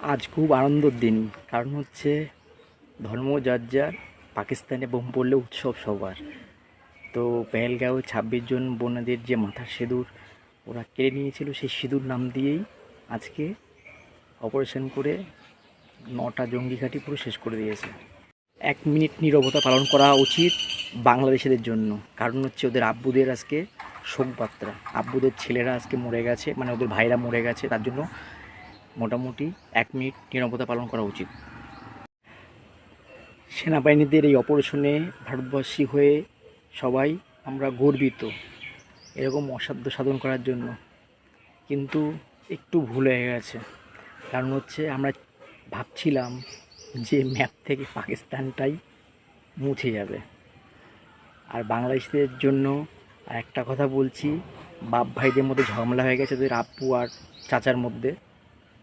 আজ খুব আনন্দের দিন। কারণ হচ্ছে ধর্ম যার যার, পাকিস্তানে বোম পড়লে উৎসব সবার। তো পেহেলগাঁও ছাব্বিশ জন বোনেদের যে মাথার সিঁদুর, ওরা কেড়ে নিয়েছিল সেই সিঁদুর নাম দিয়েই আজকে অপারেশন করে নটা জঙ্গি ঘাঁটি পুরো শেষ করে দিয়েছে। এক মিনিট নীরবতা পালন করা উচিত বাংলাদেশিদের জন্য। কারণ হচ্ছে ওদের আব্বুদের আজকে শোকবার্তা। আব্বুদের ছেলেরা আজকে মরে গেছে মানে ওদের ভাইরা মরে গেছে, তার জন্য মোটামুটি এক মিনিট নীরবতা পালন করা উচিত। সেনাবাহিনীদের এই অপারেশনে ভারতবর্ষী হয়ে সবাই আমরা গর্বিত। এরকম অসাধ্য সাধন করার জন্য। কিন্তু একটু ভুল হয়ে গেছে। কারণ হচ্ছে আমরা ভাবছিলাম যে ম্যাপ থেকে পাকিস্তানটাই মুছে যাবে। আর বাংলাদেশিদের জন্য আর একটা কথা বলছি, বাপ ভাইদের মধ্যে ঝামেলা হয়ে গেছে ওদের আব্বু আর চাচার মধ্যে।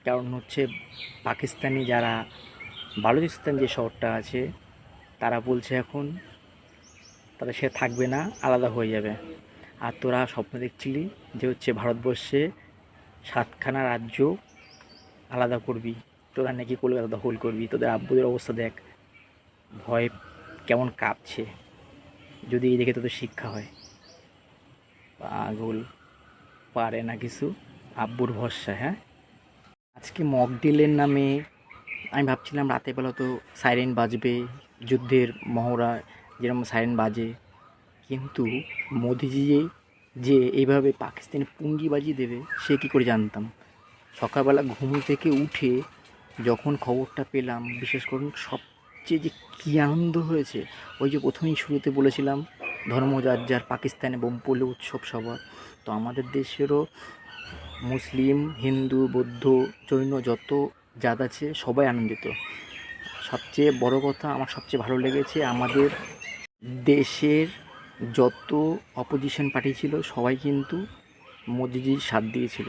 কারণ হচ্ছে পাকিস্তানি যারা বালুচিস্তান যে শহরটা আছে, তারা বলছে এখন তাদের সে থাকবে না, আলাদা হয়ে যাবে। আর তোরা স্বপ্ন দেখছিলি যে হচ্ছে ভারতবর্ষে সাতখানা রাজ্য আলাদা করবি, তোরা নাকি কলকাতা দখল করবি, তোদের আব্বুদের অবস্থা দেখ। ভয় কেমন কাঁপছে, যদি এই দেখে তোদের শিক্ষা হয়। পাগল, পারে না কিছু, আব্বুর ভরসা হ্যাঁ? আজকে মকডিলের নামে আমি ভাবছিলাম রাতের বেলা তো সাইরেন বাজবে, যুদ্ধের মহড়া, যেরকম সাইরেন বাজে। কিন্তু মোদিজি যে এইভাবে পাকিস্তানে পুঙ্গিবাজি দেবে, সে কী করে জানতাম? সকালবেলা ঘুম থেকে উঠে যখন খবরটা পেলাম, বিশেষ করে সবচেয়ে যে কী আনন্দ হয়েছে, ওই যে প্রথমেই শুরুতে বলেছিলাম ধর্ম যার যার পাকিস্তানে বোম পড়লে উৎসব সবার তো আমাদের দেশেরও মুসলিম, হিন্দু, বৌদ্ধ, জৈন যত জাত আছে, সবাই আনন্দিত। সবচেয়ে বড় কথা, আমার সবচেয়ে ভালো লেগেছে, আমাদের দেশের যত অপোজিশন পার্টি ছিল, সবাই কিন্তু মোদিজির সাথ দিয়েছিল।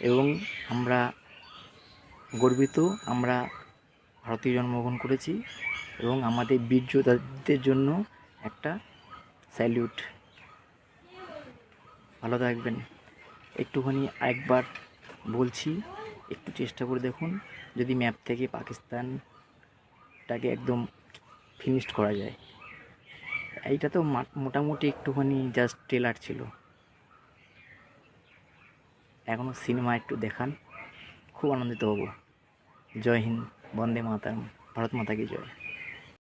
এবং আমরা গর্বিত, আমরা ভারতীয় জন্মগ্রহণ করেছি এবং আমাদের বীর জন্য একটা স্যালিউট ভালো থাকবেন। একটুখানি একবার বলছি, একটু চেষ্টা করে দেখুন যদি ম্যাপ থেকে পাকিস্তানটাকে একদম ফিনিশড করা যায়। এইটা তো মোটামুটি একটুখানি জাস্ট ট্রেলার ছিল। এখনও সিনেমা একটু দেখান, খুব আনন্দিত হব। জয় হিন্দ, বন্দে মাতারম, ভারত মাতা কি জয়।